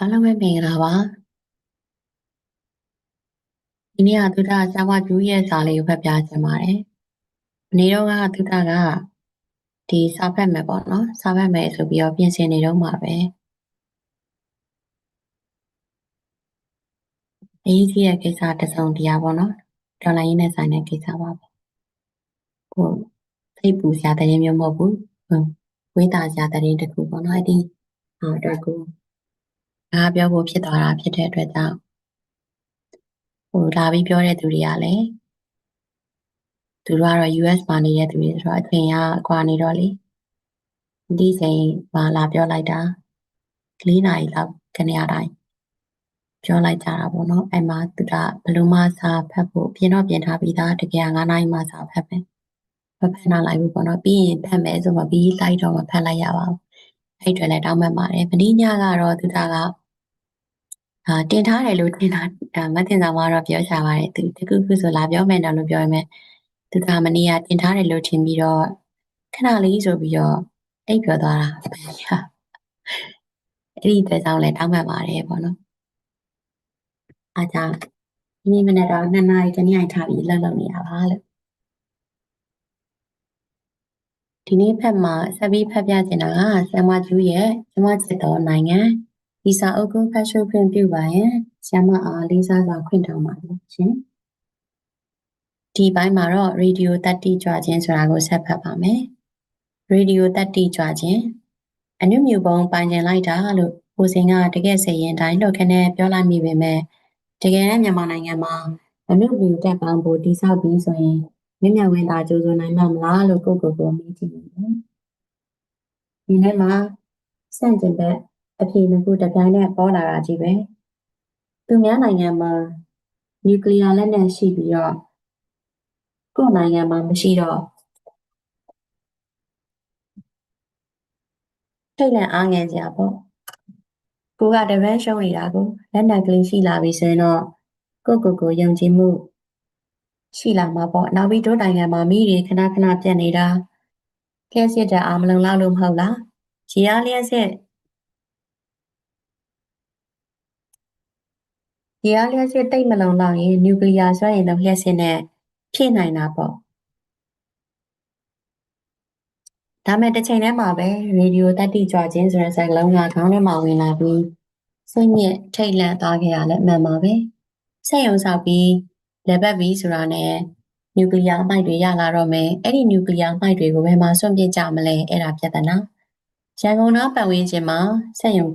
အားလုံးပဲမင်္ဂလာပါဒီနေ့ကသုဒ္ဓဆာဝကျူးရဲ့စာလေးကိုဖတ်ပြချင်ပါတယ်မနေ့တော့ကသုဒ္ဓကဒီစာဖတ်မယ်ပေါ့နော်စာဖတ်မယ်ဆိုပြီးတော့ပြင်ဆင်နေတော့မှာပဲအရေးကြီးတဲ့ကိစ္စတစ်စုံတရားပေါ့နော်ဒေါ်လာရင်းနဲ့ဆိုင်တဲ့ကိစ္စပါပဲကိုစိတ်ပူစရာတဲ့ရင်မျိုးမဟုတ်ဘူးဟုတ်ဝိတာစရာတဲ့ရင်တစ်ခုပေါ့နော်အဲ့ဒီဟာအတွက်ကို ငါပြောဖို့ဖြစ်သွားတာဖြစ်တဲ့အတွက်ကြောင့်ဟိုလာပြီးပြောတဲ့သူတွေကလည်းသူတို့ကတော့ US မှာနေတဲ့သူတွေဆိုတော့အချိန်ကကွာနေတော့လေဒီချိန်မှာလာပြောလိုက်တာ၄နာရီလောက်ခဏရတိုင်းပြောလိုက်ကြတာပေါ့နော်အဲ့မှာသူကဘလို့မှစာဖတ်ဖို့ပြင်တော့ပြင်ထားပြီးသားတကယ်9နာရီမှစာဖတ်မယ်မဖတ်နိုင်လိုက်ဘူးပေါ့နော်ပြီးရင်ဖတ်မယ်ဆိုမှပြီးလိုက်တော့မဖတ်လိုက်ရပါဘူး အဲ့တွေလည်းတောင်းပန်ပါတယ်မင်းညကတော့သူကကအာတင်ထားတယ်လို့တင်ထားမတင်ဆောင်ကတော့ပြောချပါတယ်သူတခုခုဆိုလာပြောမယ်တော့လို့ပြောရမယ်သူကမနေ့ကတင်ထားတယ်လို့ထင်ပြီးတော့ခဏလေးဆိုပြီးတော့အိပ်ပြောသွားတာအဲ့ဒီအတွက်ကြောင့်လည်းတောင်းပန်ပါတယ်ပေါ့နော်အားကြောင့်ဒီနေ့မနေ့တော့နှစ်နာရီတနည်းထားပြီးလှုပ်လှုပ်နေရပါလို့ ဒီနေ့ဖက်မှာဆက်ပြီးဖက်ပြချင်တာကဆမ်မကျူးရဲ့ကျမချစ်တော်နိုင်ငံဒီစာအုပ်ကိုဖတ်ရှုခွင့်ပြုပါရင်ဆမ်မအားလေးစားစွာခွင့်တောင်းပါတယ်ရှင်ဒီဘိုင်းမှာတော့ရေဒီယိုတက်တိကြွခြင်းဆိုတာကိုဆက်ဖတ်ပါမယ်ရေဒီယိုတက်တိကြွခြင်းအနုမြူပုံပိုင်ကျင်လိုက်တာလို့ကိုစင်ကတကယ်စရင်တိုင်းလို့ခနဲ့ပြောလိုက်မိပေမဲ့တကယ်နဲ့မြန်မာနိုင်ငံမှာအနုမြူတက်ပေါင်းဖို့တိဆောက်ပြီးဆိုရင် မြင့်မြတ်ဝင်းသာကြိုးစိုးနိုင်မှာမလားလို့ကိုကိုကိုမေးကြည့်နေတယ်ဒီနေ့မှာစန့်ကျင်ဘက်အဖြေနှစ်ခုတစ်ပြိုင်နက်ပေါ်လာတာကြီးပဲသူများနိုင်ငံမှာနျူကလ িয়ার လက်နက်ရှိပြီးတော့ကိုယ့်နိုင်ငံမှာမရှိတော့ထိတ်လန့်အားငယ်ကြပေါ့ကိုကတပန်းရှုံးနေတာကိုလက်နက်ကလေးရှိလာပြီဆိုရင်တော့ကိုကိုကိုယုံကြည်မှု ရှိလာမှာပေါ့နောက်ပြီးတို့နိုင်ငံမှာမိတွေခဏခဏပြတ်နေတာလျှက်စစ်တဲ့အာမလုံလောက်လို့မဟုတ်လားရေအားလျှက်စစ်ရေအားလျှက်စစ်တိတ်မလုံလောက်ရင်နျူကလ িয়ার စွမ်းရည်လုံးလျှက်စစ်နဲ့ဖြည့်နိုင်တာပေါ့ဒါမဲ့တစ်ချိန်တည်းမှာပဲရေဒီယိုတက်တိကြွခြင်းဆိုတဲ့စကားလုံးကခေါင်းထဲမှာဝင်လာပြီးစိတ်ညစ်ထိတ်လန့်သွားခဲ့ရလဲမှန်ပါပဲဆက်ယုံဆောက်ပြီး လက်ပတ်ပြီးဆိုတာနဲ့နျူကလ িয়ার အမိုက်တွေရလာတော့မယ်အဲ့ဒီနျူကလ িয়ার အမိုက်တွေကိုဘယ်မှာဆွန့်ပစ်ကြမလဲအဲ့ဒါပြဿနာရန်ကုန်သားပတ်ဝန်းကျင်မှာဆက်ယုံ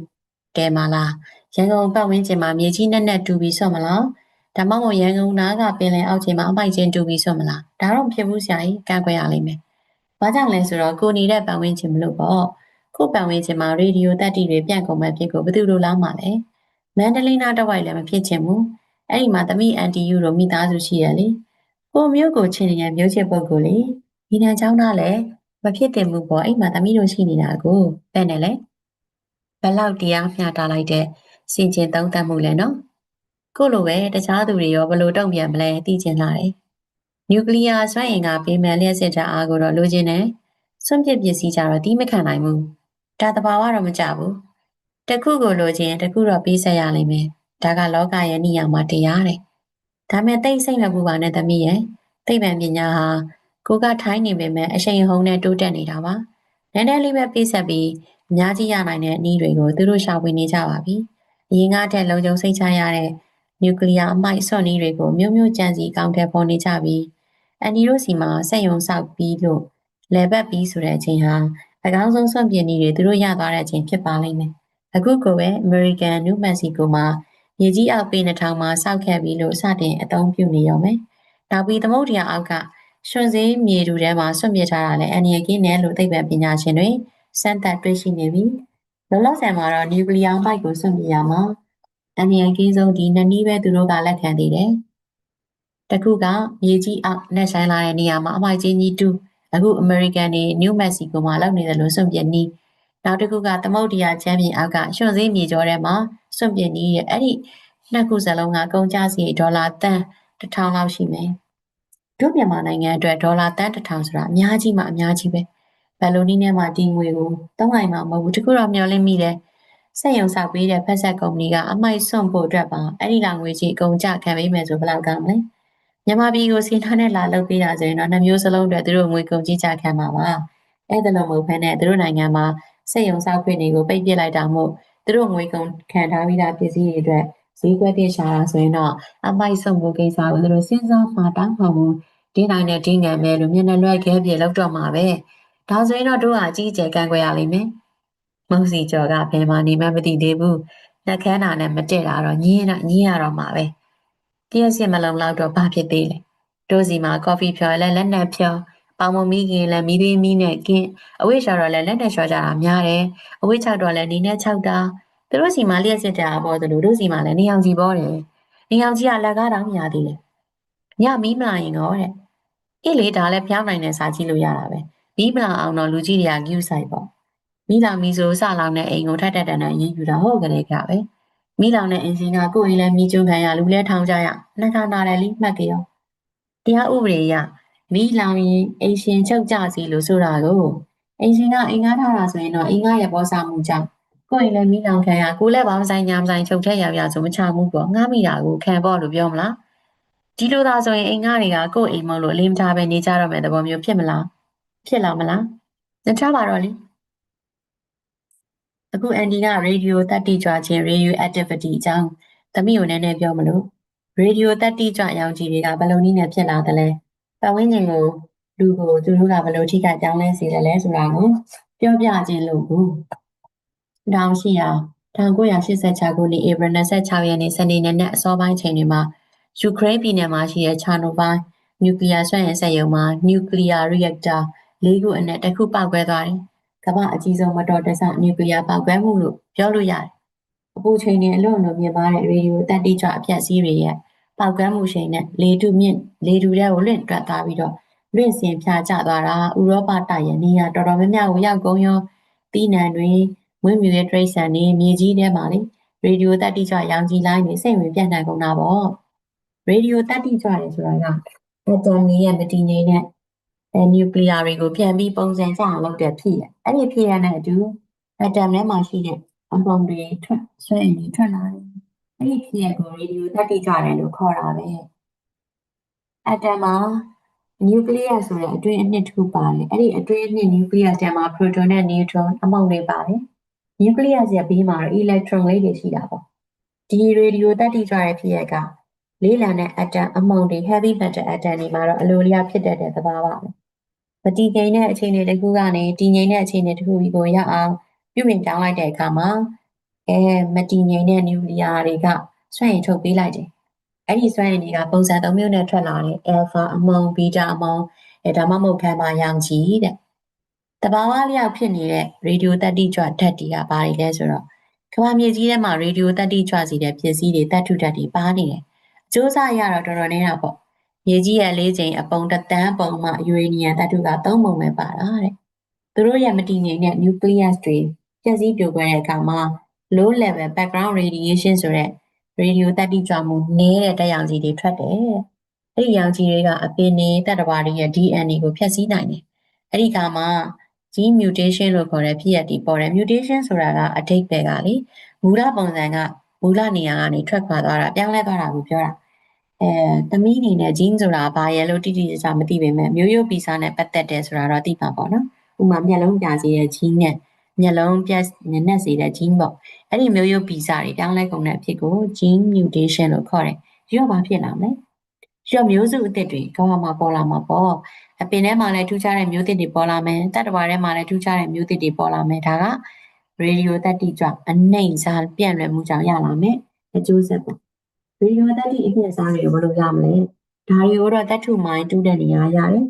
တဲမလားရန်ကုန်ပတ်ဝန်းကျင်မှာမြေကြီးနဲ့နဲ့တူပြီးဆွန့်မလားဒါမှမဟုတ်ရန်ကုန်သားကပင်လယ်အောက်ခြေမှာအမိုက်ချင်းတူပြီးဆွန့်မလားဒါတော့ဖြစ်ဘူးဆရာကြီးကန့်ကွက်ရလိမ့်မယ်ဘာကြောင့်လဲဆိုတော့ကိုနေတဲ့ပတ်ဝန်းကျင်မလို့ပေါ့ကိုပတ်ဝန်းကျင်မှာရေဒီယိုတက်တီတွေပြန့်ကုန်မဲ့ဖြစ်ကိုဘယ်သူလိုလားမှာလဲမန္တလေးနားတစ်ဝိုက်လည်းမဖြစ်ချင်ဘူး အဲ့ဒီမှာသမီးအန်တီယူတို့မိသားစုရှိရလေကိုမျိုးကိုချင်းနေတဲ့မျိုးချစ်ပုတ်ကိုလေဒီနံချောင်းသားလည်းမဖြစ်တင်ဘူးပေါ့အဲ့မှာသမီးတို့ရှိနေတာကိုပဲ့နေလေဘလောက်တရားမျှတာလိုက်တဲ့စင်ကျင်သုံးသပ်မှုလဲနော်ကိုလိုပဲတခြားသူတွေရောဘလို့တုံ့ပြန်မလဲသိချင်လာတယ်နျူကလ িয়ার စွမ်းအင်ကပေးမယ်လျှက်စစ်တဲ့အားကိုတော့လိုချင်တယ်စွန့်ပစ်ပစ္စည်းကြတော့တီးမခံနိုင်ဘူးဒါတဘာဝတော့မကြဘူးတခုကိုလိုချင်တခုတော့ပေးဆက်ရလိမ့်မယ် ဒါကလောကရဲ့နိယာမတရားတဲ့ဒါမဲ့တိတ်စိတ်မပူပါနဲ့သမီးရဲ့သိပ္ပံပညာဟာကိုကထိုင်းနေပေမဲ့အရှိန်ဟုန်နဲ့တိုးတက်နေတာပါနည်းနည်းလေးပဲပေးဆက်ပြီးအများကြီးရနိုင်တဲ့နည်းတွေကိုသူတို့ရှာဖွေနေကြပါပြီအရင်ကတည်းကလုံခြုံစိတ်ချရတဲ့နျူကလ িয়ার အမိုက်ဆွန့်နည်းတွေကိုမျိုးမျိုးကြံစီကောင်းတဲ့ပေါ်နေကြပြီးအန်ဒီတို့စီမှာစက်ယုံဆောက်ပြီးလို့လဲပတ်ပြီးဆိုတဲ့အချိန်ဟာအကောင်းဆုံးဆွန့်ပြင်းနည်းတွေသူတို့ရသွားတဲ့အချိန်ဖြစ်ပါလိမ့်မယ်အခုကိုပဲ American New Mexico မှာ မြေကြီးအောက်ပေ2000မှာစောက်ခဲ့ပြီးလို့စတင်အသုံးပြုနေရောမယ်။နောက်ပြီးသမုဒ္ဒရာအောက်ကရွှန်စည်းမြေတူထဲမှာဆွန့်ပစ်ထားတာလည်းအန်ရကင်းနဲ့လို့သိပ္ပံပညာရှင်တွေစမ်းသပ်တွေ့ရှိနေပြီ။လောလောဆယ်မှာတော့နျူကလ িয়ার မိုက်ကိုဆွန့်ပစ်ရမှာအန်ရကင်းဆုံးဒီနှစ်နည်းပဲသူတို့ကလက်ခံသေးတယ်။တခုကမြေကြီးအောက်နဲ့ဆိုင်လာတဲ့နေရာမှာအမိုက်ကြီးကြီးတူအခု American တွေ New Mexico မှာလောက်နေတယ်လို့ဆွန့်ပစ်နည်း နောက်တစ်ခုကသမုဒ္ဒရာချမ်းပြင်အောက်ကရွှွန်စည်းမြေကျော်ထဲမှာစွန့်ပစ်နည်းရဲ့အဲ့ဒီနှစ်ခုစလုံးကကုန်ကျစရိတ်ဒေါ်လာတန်1000လောက်ရှိမယ်တို့မြန်မာနိုင်ငံအတွက်ဒေါ်လာတန်1000ဆိုတာအများကြီးမှအများကြီးပဲဘယ်လိုနည်းနဲ့မှဒီငွေကိုသုံးနိုင်မှာမဟုတ်ဘူးတခုတော့မျှော်လင့်မိတယ်စက်ရုံဆောက်ပေးတဲ့ဖက်ဆက်ကုမ္ပဏီကအမိုက်စွန့်ဖို့အတွက်ပါအဲ့ဒီလောက်ငွေကြီးအကုန်ကြခံပေးမယ်ဆိုဘယ်လောက်ကောင်းမလဲမြန်မာပြည်ကိုစီထားနဲ့လာလုပ်ပေးတာဆိုရင်တော့နှမျိုးစလုံးတွေသူတို့ငွေကုန်ကြီးကြခံပါပါအဲ့ဒါလို့မဟုတ်ဘဲနဲ့သူတို့နိုင်ငံမှာ စက်ရုံဆောက်ခွင့်တွေကိုပိတ်ပစ်လိုက်တာမို့သူတို့ငွေကုန်ခံထားပြီးသားပစ္စည်းတွေအတွက်ဈေးကွက်တင်ရှာတာဆိုရင်တော့အမိုက်ဆုံးဖို့ကိစ္စကိုသူတို့စဉ်းစားမှတောင်းမှဘူးဒီနိုင်နဲ့ဒီငံမဲ့လို့မျက်နှာလွှဲခဲပြေလောက်တော့မှာပဲဒါဆိုရင်တော့တို့ကအကြီးအကျယ်ကန့်ကွက်ရလိမ့်မယ်မုံစီကျော်ကဘယ်မှာနေမှမသိသေးဘူးလက်ခန်းနာနဲ့မတည့်တာတော့ညင်းတော့ညင်းရတော့မှာပဲတရက်စစ်မလုံးလောက်တော့ဘာဖြစ်သေးလဲတို့စီမှာကော်ဖီဖြော်လဲလက်နဲ့ဖြော် ပေါင်မမီးခင်လဲမီးသေးမီးနဲ့ကင်းအဝိရှော်တော့လဲလက်နဲ့လျှော်ကြတာများတယ်အဝိချောက်တော့လဲနေနဲ့ခြောက်တာသူတို့စီမှာလျှက်စစ်တာပေါ့သူတို့တို့စီမှာလဲနေအောင်ကြီးပေါ်တယ်နေအောင်ကြီးကလက်ကားတောင်မရသေးလေညမီးမလာရင်တော့တဲ့အေးလေဒါလည်းဖျောင်းနိုင်တဲ့စာကြည့်လို့ရတာပဲမီးမလာအောင်တော့လူကြီးတွေက view site ပေါ့မိလောင်မီဆိုစလောင်တဲ့အိမ်ကိုထက်တက်တန်တန်ရင်းယူတာဟုတ်ကလေးကပဲမိလောင်တဲ့အင်ဂျင်ကကိုယ်ရင်လည်းမိကျုံခံရလူလဲထောင်ကြရနှခါနာတယ်လိမှတ်ကြရောတရားဥပဒေရ မိလောင်ရင်အိမ်ရှင်ချုပ်ကြစီလို့ဆိုတာကိုအိမ်ရှင်ကအိမ်ငါထားတာဆိုရင်တော့အိမ်ငါရဲ့ပေါ်စားမှုကြောင့်ကိုယ်ရင်လည်းမိလောင်ခံရကိုလည်းဘာမဆိုင်ညာမဆိုင်ချုပ်ထက်ရပြဆိုမချမှုပေါ့ငားမိတာကိုခံပေါ့လို့ပြောမလားဒီလိုသာဆိုရင်အိမ်ငါတွေကကိုယ်အိမ်မလို့အလေးမထားပဲနေကြတော့မယ်သဘောမျိုးဖြစ်မလားဖြစ်လာမလားမချပါတော့လေအခုအန်ဒီကရေဒီယိုတက်တိကြွခြင်း radio activity အကြောင်းသမီးကိုနည်းနည်းပြောမလို့ရေဒီယိုတက်တိကြွရောင်ကြီးတွေကဘယ်လိုနည်းနဲ့ဖြစ်လာသလဲ ပတ်ဝန်းကျင်ကိုလူကိုသူတို့ကဘယ်လိုထိခိုက်ပြောင်းလဲစေတယ်လဲဆိုတာကိုပြောပြခြင်းလို့ကိုတောင်ရှိရာ1986ခုနှစ်ဧပြီ26ရက်နေ့စနေနေ့နဲ့အစောပိုင်းချိန်တွေမှာယူကရိန်းပြည်နယ်မှာရှိတဲ့ချာနိုဘိုင်းနျူကလ িয়ার ဆွဲရင်စက်ရုံမှာနျူကလ িয়ার ရီယက်တာ၄ခုအနက်တစ်ခုပောက်ကွဲသွားတယ်ကမ္ဘာအကြီးဆုံးမတော်တဆနျူကလ িয়ার ပောက်ကွဲမှုလို့ပြောလို့ရတယ်။အပူချိန်နဲ့အလွန်အလွန်မြင့်မားတဲ့ရေဒီယိုတက်တိကျအပြတ်စည်းတွေရဲ့ ပောက်ကွဲမှုချိန်နဲ့လေထုမြင့်လေထုထဲကိုလွင့်တွက်သွားပြီးတော့လွင့်စင်ဖြာကျသွားတာဥရောပတိုက်ရဲ့နေရာတော်တော်များများကိုရောက်ကုန်ရောတီးနံတွေဝင်းမြူရဲ့တရိတ်ဆန်တွေမြေကြီးထဲမှာလေရေဒီယိုတက်တိကျရောင်ကြီးလိုင်းတွေစိတ်ဝင်ပြန့်နှံ့ကုန်တာပေါ့ရေဒီယိုတက်တိကျတယ်ဆိုတာကအတမ်ကြီးရဲ့မတည်ငြိမ်တဲ့အဲနျူကလ িয়ার တွေကိုပြန်ပြီးပုံစံကျအောင်လုပ်တဲ့ဖြစ်ရအဲ့ဒီဖြစ်ရတဲ့အတူအတမ်ထဲမှာရှိတဲ့အပုံတွေထွက်ဆွဲရင်တွေထွက်လာတယ် အဲ့ဒီဖြစ်ရကိုရေဒီယိုတက်တိကျတယ်လို့ခေါ်တာပဲအတမ်မှာနျူကလ িয়ার ဆိုတဲ့အတွင်းအနှစ်တစ်ခုပါတယ်အဲ့ဒီအတွင်းအနှစ်နျူကလ িয়ার ထဲမှာပရိုတွန်နဲ့နျူထရွန်အမောက်တွေပါတယ်နျူကလ িয়ার ရဲ့ဘေးမှာတော့အီလက်ထရွန်လေးတွေရှိတာပေါ့ဒီရေဒီယိုတက်တိကျတဲ့ဖြစ်ရကလေးလံတဲ့အတမ်အမုံတွေ heavy metal atom တွေမှာတော့အလိုလျောက်ဖြစ်တတ်တဲ့သဘာဝပဲမတည်ငြိမ်တဲ့အခြေအနေတစ်ခုကနေတည်ငြိမ်တဲ့အခြေအနေတစ်ခုကိုရောက်အောင်ပြုပြင်ပြောင်းလိုက်တဲ့အခါမှာ အဲမတည်ငြိမ်တဲ့နျူကလ িয়ার တွေကစွန့်ရင်ထုတ်ပေးလိုက်တယ်အဲ့ဒီစွမ်းရည်တွေကပုံစံ၃မျိုးနဲ့ထွက်လာတယ် alpha အမုံ beta အမုံအဲဒါမှမဟုတ် gamma ရောင်ခြည်တဲ့တဘာဝလျောက်ဖြစ်နေတဲ့ radio တက်တိကြွဓာတ်တွေကဘာတွေလဲဆိုတော့ကမ္ဘာမြေကြီးထဲမှာ radio တက်တိကြွစီတဲ့ပစ္စည်းတွေတတ်ထုဓာတ်တွေပါနေတယ်အကျိုးစားရတော့တော်တော်နေတာပေါ့မြေကြီးရဲ့၄ချိန်အပုံတတန်းပုံမှယူရေနီယံတတ်ထုက၃ပုံပဲပါတာတဲ့သူတို့ရဲ့မတည်ငြိမ်တဲ့ nucleus တွေပြည့်စည်ပြိုကွဲတဲ့အခါမှာ low level background radiation ဆိုတဲ့ရေဒီယိုတက်တိကြွမှုနည်းတဲ့တက်ရောင်ခြည်တွေထွက်တယ်။အဲ့ဒီရောင်ခြည်တွေကအပင်နေတက်တဘာတွေရဲ့ DNA ကိုဖျက်ဆီးနိုင်တယ်။အဲ့ဒီခါမှာ gene mutation လို့ခေါ်တဲ့ဖြစ်ရပ်ဒီပေါ်တယ် mutation ဆိုတာကအဓိပ္ပာယ်ကလေမူလပုံစံကမူလနေရာကနေထွက်ခွာသွားတာပြောင်းလဲသွားတာကိုပြောတာအဲသမီးအနေနဲ့ gene ဆိုတာဘာရဲ့လို့တိတိကျကျမသိပေမဲ့မျိုးရိုးဗီဇနဲ့ပတ်သက်တယ်ဆိုတာတော့သိပါပေါ့နော်ဥမာမျက်လုံးပြစီတဲ့ gene နဲ့ မျက်လုံးပြက်နက်စေတဲ့ gene ပေါ့အဲ့ဒီမျိုးရိုးဗီဇတွေပြောင်းလဲကုန်တဲ့အဖြစ်ကို gene mutation လို့ခေါ်တယ်ရောဘာဖြစ်လာမလဲရောမျိုးစုအသစ်တွေကဘာမှပေါ်လာမှာပေါ့အပင်ထဲမှာလည်းထူးခြားတဲ့မျိုးသစ်တွေပေါ်လာမယ်တတ္တဝါထဲမှာလည်းထူးခြားတဲ့မျိုးသစ်တွေပေါ်လာမယ်ဒါကရေဒီယိုတက်တိကြောင့်အနှိမ့်စားပြန့်လွယ်မှုကြောင့်ရလာမယ်အကျိုးဆက်ပေါ့ရေဒီယိုတက်တိအပြည့်စားတွေဘယ်လိုရမလဲဒါတွေကိုတော့တတ်ထုမိုင်းတူးတဲ့နေရာရတယ်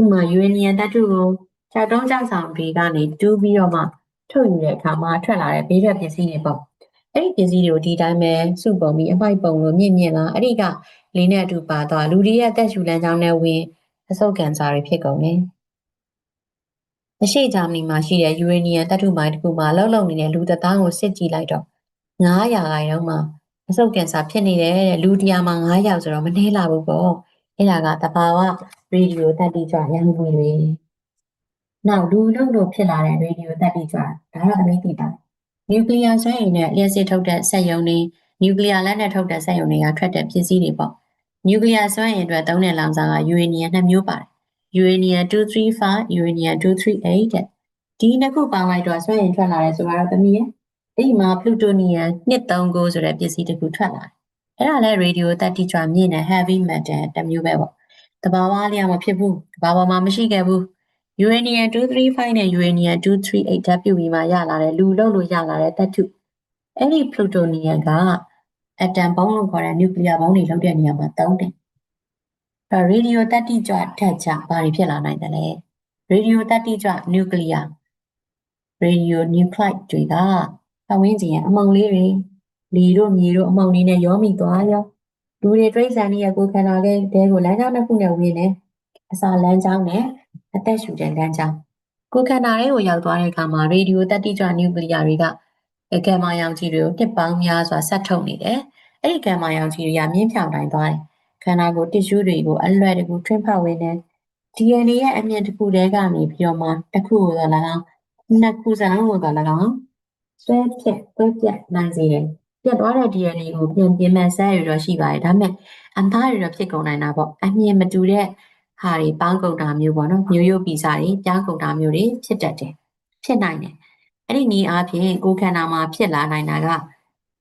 ဥမာယူရေနီယံတတ်ထုကိုခြေတုံးကြောက်ဆောင်တွေကနေတူးပြီးတော့မှ ထုတ်ယူတဲ့အခါမှာထွက်လာတဲ့ဘေးထွက်ပစ္စည်းတွေပေါ့အဲ့ဒီပစ္စည်းတွေကိုဒီတိုင်းပဲစုပုံပြီးအမိုက်ပုံလို့မြင့်မြင့်လာအဲ့ဒီကလေးနဲ့အတူပါသွားလူတွေရဲ့အသက်ရှူလမ်းကြောင်းနဲ့ဝင်အဆုတ်ကန်စာတွေဖြစ်ကုန်တယ်အရှိဂျာမနီမှာရှိတဲ့ယူရေနီယံတပ်ထုမိုင်းတစ်ခုမှာလှုပ်လှုပ်နေတဲ့လူသက်သားကိုစစ်ကြည့်လိုက်တော့900ခိုင်တော့မှအဆုတ်ကင်ဆာဖြစ်နေတယ်တဲ့လူတရားမှာ900ဆိုတော့မနှဲလာဘူးပေါ့အဲ့ဒါကတဘာဝရေဒီယိုတက်တိကြရန်ကုန်တွေ နောက်လူလုံးလို့ဖြစ်လာတဲ့ရေဒီယိုတက်တိကြဒါတော့သမီးသိပါတယ် နျူကလ িয়ার စွမ်းအင်နဲ့လျှက်စစ်ထုတ်တဲ့စက်ရုံတွေနျူကလ িয়ার လက်နက်ထုတ်တဲ့စက်ရုံတွေကထွက်တဲ့ပစ္စည်းတွေပေါ့နျူကလ িয়ার စွမ်းအင်အတွက်သုံးတဲ့လောင်စာကယူရေနီယံနှစ်မျိုးပါတယ်ယူရေနီယံ235ယူရေနီယံ238တဲ့ဒီနှစ်ခုပေါင်းလိုက်တော့စွမ်းအင်ထွက်လာတယ်ဆိုတော့သမီးရဲ့အဲ့ဒီမှာပလူတိုနီယံ239ဆိုတဲ့ပစ္စည်းတစ်ခုထွက်လာတယ်အဲ့ဒါလဲရေဒီယိုတက်တီချာမြင့်တဲ့ heavy metal တစ်မျိုးပဲပေါ့တဘာဝလျောက်မဖြစ်ဘူးတဘာဝမှာမရှိခဲ့ဘူး uranium 235နဲ့ uranium 238 WB မှာရလာတဲ့လူလုပ်လို့ရလာတဲ့သတ္တုအဲ့ဒီ plutonium ကအတမ်ဘုံးလို့ခေါ်တဲ့ nuclear ဘုံးတွေလုပ်တဲ့နေရာမှာသုံးတယ်။ဒါ radio သတ္တိကြွထက်ကြဘာတွေဖြစ်လာနိုင်တယ်လဲ။ radio သတ္တိကြွ nuclear radio nuclide တွေကပတ်ဝန်းကျင်ရဲ့အမှုန်လေးတွေလေတို့မြေတို့အမှုန်လေးနဲ့ရောမိသွားရောလူတွေတိရစ္ဆာန်တွေရဲ့ကိုယ်ခန္ဓာလေးတဲကိုလမ်းကြောင်းတစ်ခုနဲ့ဝင်နေအစာလမ်းကြောင်းနဲ့ အသက်ရှူတဲ့လမ်းကြောင်းကိုယ်ခန္ဓာလေးကိုရောက်သွားတဲ့အခါမှာရေဒီယိုတက်တိကြွနျူကလ িয়ার တွေကကင်မာရောင်ခြည်တွေကိုတစ်ပေါင်းများစွာဆက်ထုတ်နေတယ်အဲ့ဒီကင်မာရောင်ခြည်တွေကမြင့်ဖြောင်တိုင်းသွားတယ်ခန္ဓာကိုယ်တစ်ရှူးတွေကိုအလွယ်တကူထွင်းဖောက်ဝင်တယ် DNA ရဲ့အမြင့်တစ်ခုတည်းကနေပြီးတော့မှတစ်ခုကိုတော့၎င်းနှစ်ခုစလုံးကိုတော့၎င်းဆွဲဖြက်ဆွဲပြတ်နိုင်စေတယ်ပြတ်သွားတဲ့ DNA ကိုပြန်ပြင်မဲ့ဆဲရတော့ရှိပါတယ်ဒါပေမဲ့အသားရတော့ဖြစ်ကုန်နိုင်တာပေါ့အမြင့်မတူတဲ့ ဟာတွေပေါင်းကုန်တာမျိုးပေါ့နော်မျိုးရိုးပီစာတွေပြောင်းကုန်တာမျိုးတွေဖြစ်တတ်တယ်ဖြစ်နိုင်တယ်အဲ့ဒီနည်းအားဖြင့်ကိုယ်ခန္ဓာမှာဖြစ်လာနိုင်တာက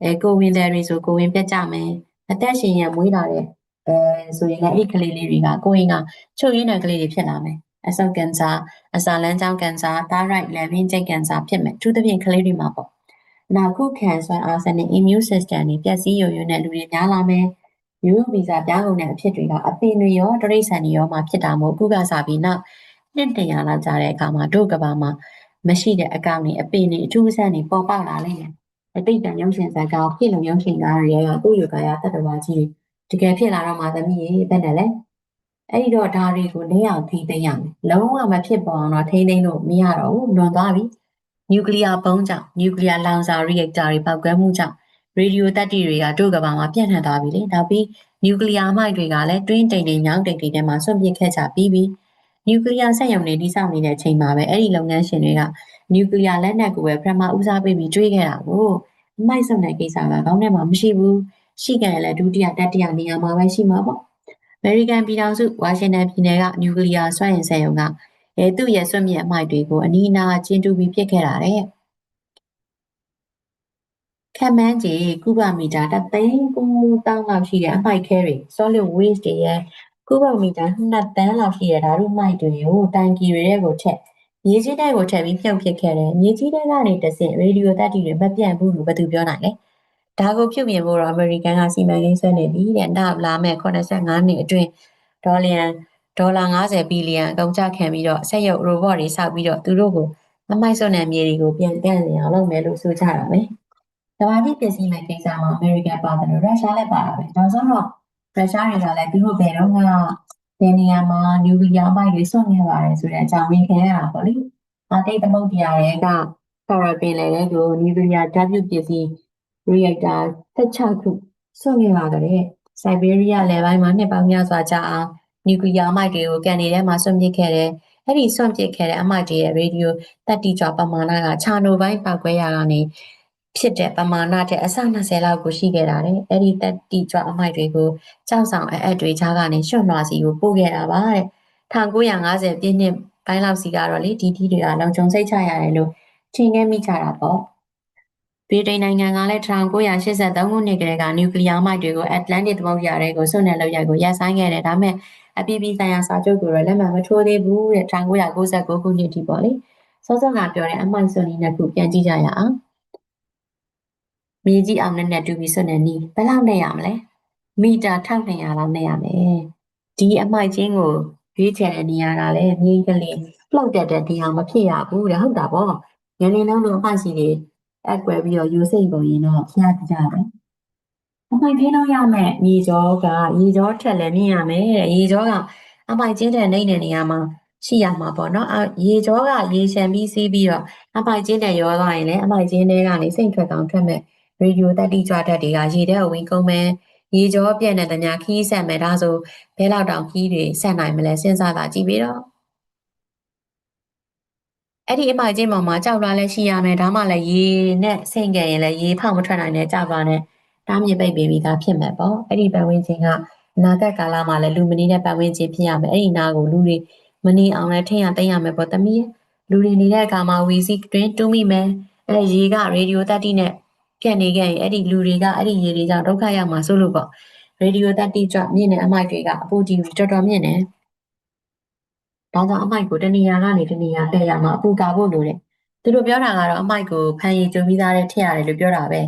အဲကိုဝင်တယ်တွေဆိုကိုဝင်ပြတ်ကြမယ်အသက်ရှင်ရမွေးလာတဲ့အဲဆိုရင်လည်းအဲ့ဒီကလေးလေးတွေကကိုရင်ကချုပ်ရင်းတဲ့ကလေးတွေဖြစ်လာမယ်အဆုတ်ကင်ဆာအစာလမ်းကြောင်းကင်ဆာ thyroid လည်ပင်းကျိတ်ကင်ဆာဖြစ်မယ်သူသဖြင့်ကလေးတွေမှာပေါ့နောက်ခုခံဆွမ်းအားစနစ် immune system တွေပျက်စီးယိုယွင်းတဲ့လူတွေများလာမယ် ယူဗီဇပြောင်းကုန်တဲ့အဖြစ်တွေကအပင်တွေရောတရိษံတွေရောမှာဖြစ်တာမို့ခုကစားပြီးနောက်နှစ်တရာလောက်ကြာတဲ့အခါမှာတို့ကဘာမှာမရှိတဲ့အကောင့်တွေအပင်တွေအထူးဆန်းတွေပေါ်ပေါက်လာလိမ့်မယ်အတိတ်ကရုံရှင်ဇာတ်ကောင်ဖြစ်လုံရုံရှင်ကားတွေကကိုယ့်ယူကာယတတ္တဝါကြီးတကယ်ဖြစ်လာတော့မှသမီးရေဘယ်နဲ့လဲအဲ့ဒီတော့ဒါတွေကိုလင်းအောင်ထိသိမ်းရမယ်လုံးဝမဖြစ်ပေါ်အောင်တော့ထိန်းသိမ်းလို့မရတော့ဘူးလွန်သွားပြီနျူကလ িয়ার ပုံးကြောင့်နျူကလ িয়ার လောင်စာ reactor တွေပောက်ကွဲမှုကြောင့် ရေဒီယိုတက်တီတွေကတို့ကဘာမှာပြန့်နှံ့သွားပြီလေနောက်ပြီးနျူကလ িয়ার မိုက်တွေကလည်းတွင်းတိမ်တွေညောင်းတိမ်တွေထဲမှာဆွန့်ပစ်ခဲ့ကြပြီးပြီနျူကလ িয়ার စက်ရုံတွေတိစောက်နေတဲ့အချိန်မှာပဲအဲ့ဒီလုပ်ငန်းရှင်တွေကနျူကလ িয়ার လက်နက်ကိုပဲပထမဦးစားပေးပြီးတွေးခဲ့တာကိုအမိုက်ဆုံးတဲ့ကိစ္စကကောင်းထဲမှာမရှိဘူးရှိကြရင်လည်းဒုတိယတတိယနေရာမှာပဲရှိမှာပေါ့အမေရိကန်ပြည်ထောင်စုဝါရှင်တန်ပြည်နယ်ကနျူကလ িয়ার စွမ်းအင်စက်ရုံကအဲသူ့ရဲ့စွန့်မြစ်အမိုက်တွေကိုအနီးအနားကျင်းတူပြီးဖြစ်ခဲ့တာတဲ့ ခမန်းကြီးကုဗမီတာတသိန်းကိုတောင်းလောက်ရှိတဲ့အမိုက်ခဲတွေ solid waste တွေရဲ့ကုဗမီတာ2တန်းလောက်ရှိတဲ့ဓာတ်မိုက်တွေကိုတိုင်ကီတွေကိုထက်မြေကြီးတဲကိုထည့်ပြီးဖြုတ်ပစ်ခဲ့တယ်မြေကြီးတဲကနေတဆင့်ရေဒီယိုတက်တီတွေမပြန့်ဘူးလို့ဘယ်သူပြောနိုင်လဲဒါကိုပြုပြင်ဖို့တော့အမေရိကန်ကစီမံကိန်းဆွဲနေပြီတဲ့နောက်လာမဲ့85နှစ်အတွင်းဒေါ်လန်ဒေါ်လာ90ဘီလီယံအကုန်ကျခံပြီးတော့ဆက်ရုပ် robot တွေဆောက်ပြီးတော့သူတို့ကိုမမိုက်စွတဲ့မြေတွေကိုပြန်တန့်နေအောင်လုပ်မယ်လို့ဆိုကြတာပဲ။ တဘာတိပစ္စည်းမဲ့ကိစ္စမှာအမေရိကန်ပါတယ်လို့ရုရှားလည်းပါတာပဲ။ဒါဆိုတော့ရုရှားတွေကလည်းသူတို့ဘယ်တော့မှဒီနေရာမှာနျူကလ িয়ার မိုက်တွေစွန့်နေပါတယ်ဆိုတဲ့အကြောင်းရင်းခံရတာပေါ့လေ။အာတိတ်သမုဒ္ဒရာတွေကကာရပင်လေတွေကိုနျူကလ িয়ার ဓာတ်ပြုပစ္စည်း reactor 16ခုစွန့်ခဲ့ပါကြတဲ့။ Siberia လယ်ပိုင်းမှာနှစ်ပေါင်းများစွာကြာအောင်နျူကလ িয়ার မိုက်တွေကိုကန်နေထဲမှာစွန့်ပစ်ခဲ့တယ်။အဲ့ဒီစွန့်ပစ်ခဲ့တဲ့အမိုက်တွေရဲ့ရေဒီယိုတက်တိကြွပမာဏကချာနိုပိုင်းပောက်ကွဲရာကနေ ဖြစ်တဲ့ပမာဏတဲ့အဆ20လောက်ကိုရှိခဲ့တာတဲ့။အဲ့ဒီတက်တိကြွအမိုက်တွေကိုကြောက်ဆောင်အအပ်တွေကြားကနေရွှွန့်လွှာစီကိုပို့ခဲ့တာပါတဲ့။1950ပြည့်နှစ်ပိုင်းလောက်စီကတော့လေဒီဒီတွေကလုံခြုံစိတ်ချရတယ်လို့ထင်ခဲ့မိကြတာပေါ့။ဗြိတိန်နိုင်ငံကလည်း1983ခုနှစ်ကတည်းကနျူကလ িয়ার မိုက်တွေကိုအတ္တလန်တစ်သမုဒ္ဒရာတွေကိုစွန့်နယ်လောက်ရိုက်ကိုရပ်ဆိုင်းခဲ့တယ်ဒါပေမဲ့အပြည်ပြည်ဆိုင်ရာစာချုပ်ကိုတော့လက်မှတ်မထိုးသေးဘူးတဲ့1999ခုနှစ်ထိပေါ့လေစောစောကပြောတဲ့အမိုက်စွန့်နီးနှစ်ခုပြန်ကြည့်ကြရအောင် မြေကြီးအောင်နဲ့နဲ့တူပြီးစွန့်နေနီးဘယ်လောက်နဲ့ရမလဲမီတာ1200လောက်နဲ့ရမယ်ဒီအမိုက်ချင်းကိုရွေးချယ်တဲ့နေရာကလည်းမြေကလေးလှုပ်တက်တဲ့နေရာမဖြစ်ရဘူးတဲ့ဟုတ်တာပေါ့ငလင်းလုံးလိုအမိုက်စီတွေအကွယ်ပြီးတော့ယူစိတ်ပုံရင်တော့ဖျားကြတယ်။အမိုက်ပြင်းလို့ရမယ်ရေကြောကရေကြောထက်လည်းမြင်ရမယ်တဲ့ရေကြောကအမိုက်ကျင်းတဲ့နေတဲ့နေရာမှာရှိရမှာပေါ့နော်အရေကြောကရေရှမ်းပြီးစီးပြီးတော့အမိုက်ကျင်းတဲ့ရောသွားရင်လည်းအမိုက်ကျင်းတွေကနေစိတ်ထွက်ကောင်းထွက်မဲ့ ရေဒီယိုတက်တိကြွတတ်တွေကရေထဲကိုဝင်ကုန်မယ်ရေကြောပြည့်တဲ့တညာခီးဆက်မယ်ဒါဆိုဘဲလောက်တောင်ခီးတွေဆက်နိုင်မလဲစဉ်းစားတာကြည့်ပြီးတော့အဲ့ဒီအမိုက်ချင်းပေါ်မှာကြောက်လာလဲရှိရမယ်ဒါမှလည်းရေနဲ့ဆင့်ခဲ့ရင်လည်းရေဖောက်မထွက်နိုင်တဲ့ကြောက်ပါနဲ့တားမြစ်ပိတ်ပြီးသားဖြစ်မယ်ပေါ့အဲ့ဒီပတ်ဝန်းကျင်ကအနာဂတ်ကာလမှာလည်းလူမနေတဲ့ပတ်ဝန်းကျင်ဖြစ်ရမယ်အဲ့ဒီနာကိုလူတွေမနေအောင်လည်းထိရသိမ်းရမယ်ပေါ့သမီးရဲ့လူတွေနေတဲ့အခါမှာဝီစီတွင်တူးမိမယ်အဲရေကရေဒီယိုတက်တိနဲ့ ပြတ်နေခဲ့ရင်အဲ့ဒီလူတွေကအဲ့ဒီရေတွေကြောင့်ဒုက္ခရောက်မှာစိုးလို့ပေါ့ရေဒီယိုတက်တိကြမြင့်တဲ့အမိုက်တွေကအပူကြီးတော်တော်မြင့်နေဒါကြောင့်အမိုက်ကိုတနေရာကနေတနေရာတက်ရမှာအပူကာဖို့လိုတယ်သူတို့ပြောတာကတော့အမိုက်ကိုဖန်ရည်ကြိုပြီးသားတဲ့ထည့်ရတယ်လို့ပြောတာပဲ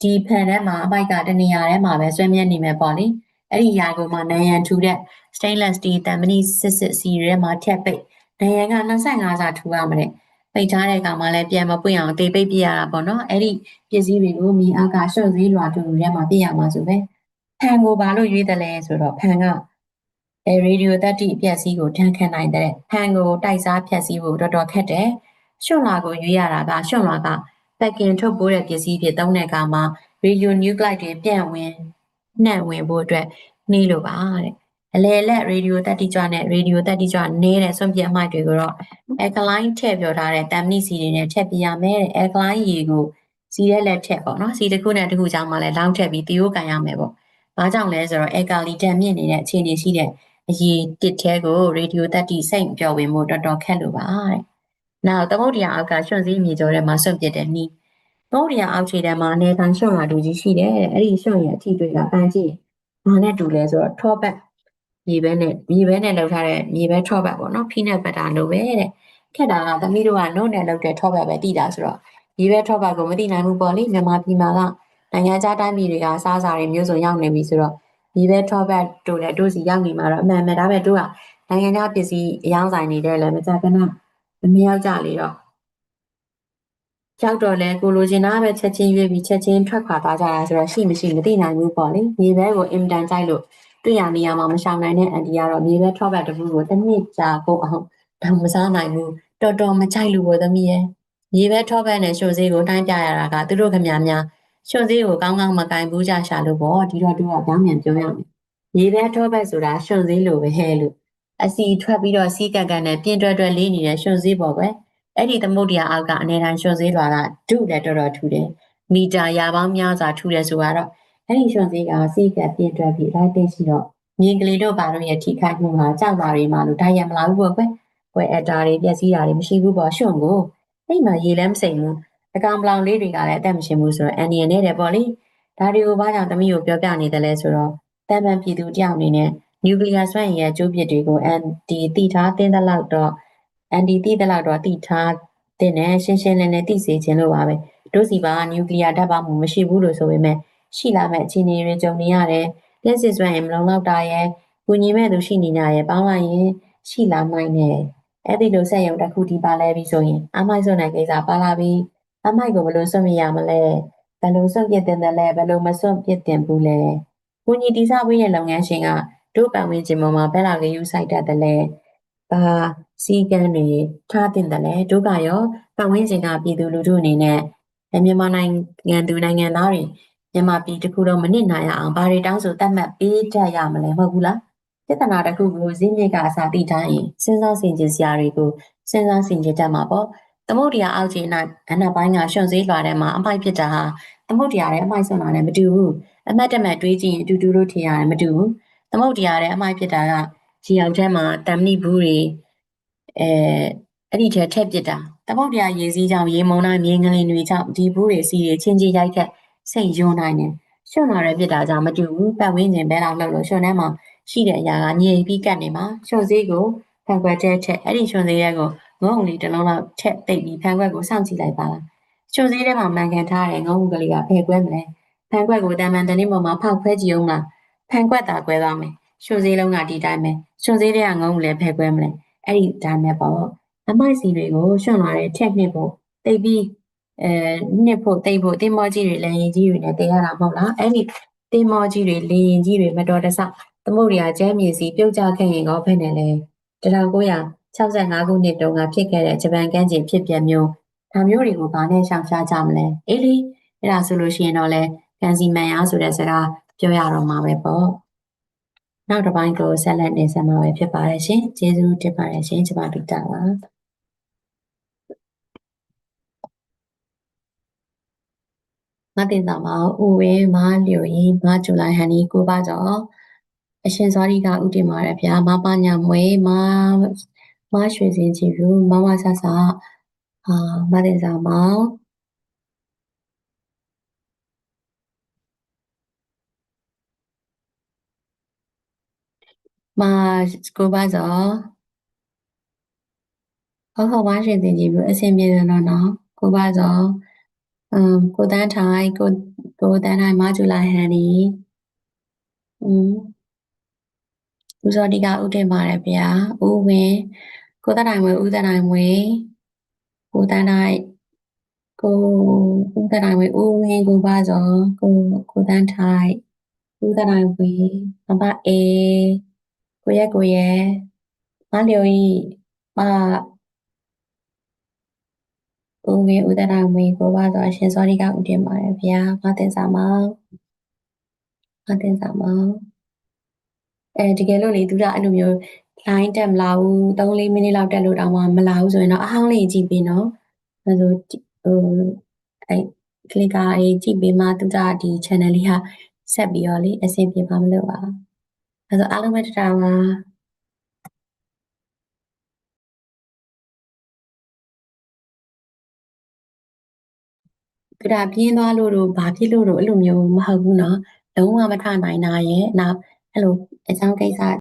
ဒီဖန်ထဲမှာအမိုက်ကတနေရာထဲမှာပဲဆွဲမြဲနေမယ်ပေါ့လေအဲ့ဒီຢာကိုမှနယံထူတဲ့ stainless steel တံမဏိစစ်စစ်စီရဲမှာထက်ပိတ်နယံက25စာထူရမှာတဲ့ ပိတ်ထားတဲ့ကောင်မှလည်းပြန်မပွင့်အောင်တေးပိတ်ပြရတာပေါ့နော်အဲ့ဒီပစ္စည်းတွေကိုမိအားကရှုပ်စည်းလွာတူတူထဲမှာပြရမှာဆိုပဲဖန်ကိုဘာလို့ရွေးတယ်လဲဆိုတော့ဖန်ကအဲရေဒီယိုတက်တိအပြက်စီးကိုထန်ခံနိုင်တဲ့ဖန်ကိုတိုက်စားဖြက်စီးဖို့တော်တော်ခက်တယ်ရှွန့်လာကိုရွေးရတာကရှွန့်လာကပက်ကင်ထုတ်ပိုးတဲ့ပစ္စည်းဖြစ်သုံးတဲ့အခါမှာ radio nuclide တွေပြန့်ဝင်နှံ့ဝင်ဖို့အတွက်နှီးလို့ပါတဲ့ အလေလက်ရေဒီယိုတက်တိကြွနဲ့ရေဒီယိုတက်တိကြွနေတဲ့ဆွန့်ပြအမိုက်တွေကိုတော့ alkaline ထည့်ပြောထားတဲ့တမ်မနိစီတွေနဲ့ထည့်ပြရမယ်တဲ့ alkaline ရေကိုစီရဲလက်ထက်ပေါ့နော်စီတစ်ခုနဲ့တစ်ခုကြောင်းမှလည်းလောင်းထည့်ပြီးတီးရိုးကန်ရမယ်ပေါ့။ဘာကြောင့်လဲဆိုတော့ alkali တန်မြင့်နေတဲ့အခြေအနေရှိတဲ့အရေတစ်ထဲကိုရေဒီယိုတက်တိစိတ်ပြော်ဝင်မှုတော်တော်ခက်လို့ပါတဲ့။နောက်သမုဒ္ဒရာအောက်ကရွှွန့်စည်းမြေကျော်ထဲမှာဆွန့်ပစ်တဲ့နီးသမုဒ္ဒရာအောက်ခြေထဲမှာအနေခံရွှွန့်လာတူကြီးရှိတယ်တဲ့။အဲ့ဒီရွှွန့်ရဲ့အထီတွေကပန်းကြည့်ဘာနဲ့တူလဲဆိုတော့ drawback မြေပဲနဲ့မြေပဲနဲ့လောက်ထားတဲ့မြေပဲ drawback ပေါ့နော် peanut butter လို့ပဲတဲ့ခက်တာကသမီးတို့က no နဲ့လောက်တဲ့ drawback ပဲတိတာဆိုတော့မြေပဲ drawback ကိုမသိနိုင်ဘူးပေါ့လေမြန်မာပြည်မှာကနိုင်ငံခြားတိုင်းပြည်တွေကစားစာတွေမျိုးစုံရောက်နေပြီဆိုတော့မြေပဲ drawback တို့လည်းတို့စီရောက်နေမှာတော့အမှန်ပဲဒါပေမဲ့တို့ကနိုင်ငံခြားပစ္စည်းအယောင်းဆိုင်နေတဲ့လည်းမကြကနမရောက်ကြလေတော့ရောက်တော့လဲကိုလိုချင်တာပဲချက်ချင်းရွေးပြီးချက်ချင်းထွက်ခွာသွားကြတာဆိုတော့ရှိမရှိမသိနိုင်ဘူးပေါ့လေမြေပဲကိုအင်တန်ကြိုက်လို့ တွေ့ရနေရမှာမရှောင်နိုင်တဲ့အန်တီကတော့မြေပဲ drawback တခုကိုတစ်နှစ်ကြာဖို့အောင်တော့မစားနိုင်ဘူးတော်တော်မကြိုက်လို့ဘောသမီးရဲ့မြေပဲ drawback နဲ့ရှုံစည်းကိုတိုင်းပြရတာကသူတို့ခမများများရှုံစည်းကိုကောင်းကောင်းမကင်ဘူးကြရှာလို့ပေါ့ဒီတော့တို့ကပြောင်းပြန်ပြောရမယ်မြေပဲ drawback ဆိုတာရှုံစည်းလိုပဲဟဲ့လို့အစီထွက်ပြီးတော့စီးကက်ကက်နဲ့ပြင်းတွဲတွဲလေးနေတဲ့ရှုံစည်းပေါ့ကွယ်အဲ့ဒီသမုဒ္ဒရာအောက်ကအနေတိုင်းရွှွန်စည်းလွာကဒုလည်းတော်တော်ထူတယ်မီတာရာပေါင်းများစွာထူတယ်ဆိုတော့ အဲ့ဒီရွှွန်စည်းကစိတ်ကပြည့်တွက်ပြီးလိုက်သိရှိတော့မြင်ကလေးတို့ဘာလို့ရထိခိုက်မှုမှာကြောက်ပါတွေမှာလို့ဒါရမလာဘူးပေါ့ကွယ်ကွယ်အတာတွေပြက်စီးတာတွေမရှိဘူးပေါ့ရွှွန်ကိုအဲ့မှာရေလည်းမစိမ်ဘူးအကောင်ပလောင်လေးတွေကလည်းအသက်မရှင်ဘူးဆိုတော့အန်ဒီယန်နဲ့တယ်ပေါ့လေဒါတွေကိုဘာကြောင့်သမီးကိုပြောပြနေတယ်လဲဆိုတော့တန်ပန်ပြည်သူတယောက်အနေနဲ့နျူကလ িয়ার စွမ်းရည်ရဲ့အကျိုးပြစ်တွေကိုအန်ဒီတိထားတင်းတဲ့လောက်တော့အန်ဒီတိတဲ့လောက်တော့တိထားတဲ့နဲ့ရှင်းရှင်းလင်းလင်းသိစေခြင်းလို့ပါပဲတို့စီပါနျူကလ িয়ার ဓာတ်ပေါင်းမှုမရှိဘူးလို့ဆိုပေမဲ့ ရှိလာမဲ့အခြေအနေတွေကြုံနေရတယ်လျှက်စစ်စွမ်းရင်မလုံလောက်တာရဲ့ဝิญဉ်မဲ့သူရှိနေကြရဲ့ပေါင်းလိုက်ရင်ရှိလာနိုင်တယ်အဲ့ဒီလိုဆက်ရုံတစ်ခုဒီပါလဲပြီးဆိုရင်အမိုက်စွန့်တဲ့ကိစ္စပါလာပြီးအမိုက်ကိုဘယ်လိုစွန့်မရမလဲဘယ်လိုစွန့်ပြစ်တင်တယ်လဲဘယ်လိုမစွန့်ပြစ်တင်ဘူးလဲဝิญဉ်တိစားပေးတဲ့လုပ်ငန်းရှင်ကတို့ပတ်ဝန်းကျင်ပေါ်မှာဘယ်လောက်လေးယူဆိုင်တတ်တယ်လဲဘာစီကံတွေထားတင်တယ်လဲတို့ကရောပတ်ဝန်းကျင်ကပြည်သူလူထုအနေနဲ့မြန်မာနိုင်ငံသူနိုင်ငံသားတွေ မြန်မာပြည်တစ်ခုလုံးမနစ်နာရအောင်ဘာတွေတောင်းဆိုတတ်မှတ်ပေးတတ်ရမလဲမဟုတ်ဘူးလားပြဿနာတစ်ခုကိုဇင်းမြစ်ကအစာတိတိုင်းစဉ်းစားဆင်ခြင်စရာတွေကိုစဉ်းစားဆင်ခြင်တတ်မှာပေါ့သမုဒ္ဒရာအောက်ခြေ၌အနောက်ပိုင်းကရွှွန်စည်းလွာထဲမှာအမိုက်ဖြစ်တာဟာသမုဒ္ဒရာရဲ့အမိုက်ဆွမ်းတာနဲ့မတူဘူးအမတ်တမဲ့တွေးကြည့်ရင်အတူတူလို့ထင်ရတယ်မတူဘူးသမုဒ္ဒရာရဲ့အမိုက်ဖြစ်တာကခြေအောင်ထဲမှာတမ်မဏိဘူးတွေအဲအဲ့ဒီထဲထည့်ပစ်တာသမုဒ္ဒရာရေစည်းကြောင့်ရေမုံတိုင်းမြေငလင်တွေကြောင့်ဒီဘူးတွေစီတွေချင်းချင်းရိုက်ခတ် စိတ်ယွန်းနိုင်တယ်။ရွှွန်လာတဲ့ပြစ်တာကြောင့်မတူဘူးပတ်ဝန်းကျင်ဘဲလောက်လှုပ်လို့ရွှွန်ထဲမှာရှိတဲ့အရာကညင်ပြီးကတ်နေမှာရွှွန်စည်းကိုဖန်ခွက်တဲ့ထက်အဲ့ဒီရွှွန်စည်းရဲကိုငုံလေးတစ်လုံးလောက်ထက်သိပ်ပြီးဖန်ခွက်ကိုစောင့်ကြည့်လိုက်ပါလား။ရွှွန်စည်းထဲမှာမှန်ကန်ထားတဲ့ငုံကလေးကဖယ်ခွဲမလဲ။ဖန်ခွက်ကိုတမန်တနည်းပေါ်မှာဖောက်ခွဲကြည့်အောင်လား။ဖန်ခွက်သာကွဲသွားမယ်။ရွှွန်စည်းလုံးကဒီတိုင်းပဲ။ရွှွန်စည်းတွေကငုံလည်းဖယ်ခွဲမလဲ။အဲ့ဒီတိုင်းပဲပေါ့။အမိုက်စီတွေကိုရွှွန်လာတဲ့ထက်နှစ်ဖို့သိပြီး အဲနှစ်ဖို့တိတ်ဖို့တင်မောကြီးတွေလည်းရင်ကြီးတွေနဲ့တင်ရတာမဟုတ်လားအဲ့ဒီတင်မောကြီးတွေလေရင်ကြီးတွေမတော်တဆသမုဒ္ဒရာကျမ်းမြေစီပြုတ်ကျခဲ့ရင်ကောဖက်နေလေ1965ခုနှစ်တုန်းကဖြစ်ခဲ့တဲ့ဂျပန်ကမ်းခြေဖြစ်ပျက်မျိုးဒါမျိုးတွေကိုဘာနဲ့ရှောင်ရှားကြမလဲအေးလေအဲ့ဒါဆိုလို့ရှိရင်တော့လေကန်စီမန်ယာဆိုတဲ့စကားပြောရတော့မှာပဲပေါ့နောက်တစ်ပိုင်းကိုဆက်လက်နေဆက်မှာပဲဖြစ်ပါတယ်ရှင်ကျေးဇူးတင်ပါတယ်ရှင်ကျွန်မတို့တာပါ မတင်သာမောင်ဦးဝင်းမလျိုရီမဂျူလိုက်ဟန်ဒီကိုပါကျော်အရှင်စောရိကဥတင်ပါရဗျာမပညာမွေမမရွှေစင်ကြည်ဘူးမမဆဆအာမတင်သာမောင်မကိုပါကျော်ဟုတ်ဟုတ်မရွှေစင်ကြည်ဘူးအဆင်ပြေတယ်နော်နော်ကိုပါကျော် အမ်ကိုတန်းထိုင်ကိုကိုတန်းထိုင်မဂျူလိုက်ဟန်ဒီอืมဦးစောတိကဥတင်ပါတယ်ဗျာဦးဝင်းကိုတနိုင်မွေဦးတနိုင်မွေကိုတနိုင်ကိုဦးတနိုင်မွေဦးဝင်းကိုပါစောကိုကိုတန်းထိုင်ဦးတနိုင်မွေမမအေကိုရဲ့ကိုရဲ့မလျိုဤမ ဦးဝင်းဦးတနိုင်မွေကိုပါစောအရှင်စောတိကဥတင်ပါတယ်ဗျာမတင်စာမောင်မတင်စာမောင်အဲတကယ်လို့လေသူကအဲ့လိုမျိုး line တက်မလာဘူး3-4မိနစ်လောက်တက်လို့တောင်မှမလာဘူးဆိုရင်တော့အဟောင်းလေးကြည့်ပေးနော်အဲဆိုဟိုအဲ clicker လေးကြည့်ပေးမှသူကဒီ channel လေးဟာဆက်ပြီးတော့လေအဆင်ပြေပါမလို့ပါအဲဆိုအားလုံးပဲတတာပါ ပြတာပြင်းသွားလို့တော့ဘာဖြစ်လို့တော့အဲ့လိုမျိုးမဟုတ်ဘူးเนาะလုံးဝမထနိုင်တာရဲ့နောက်အဲ့လိုအကြောင်းကိစ္စ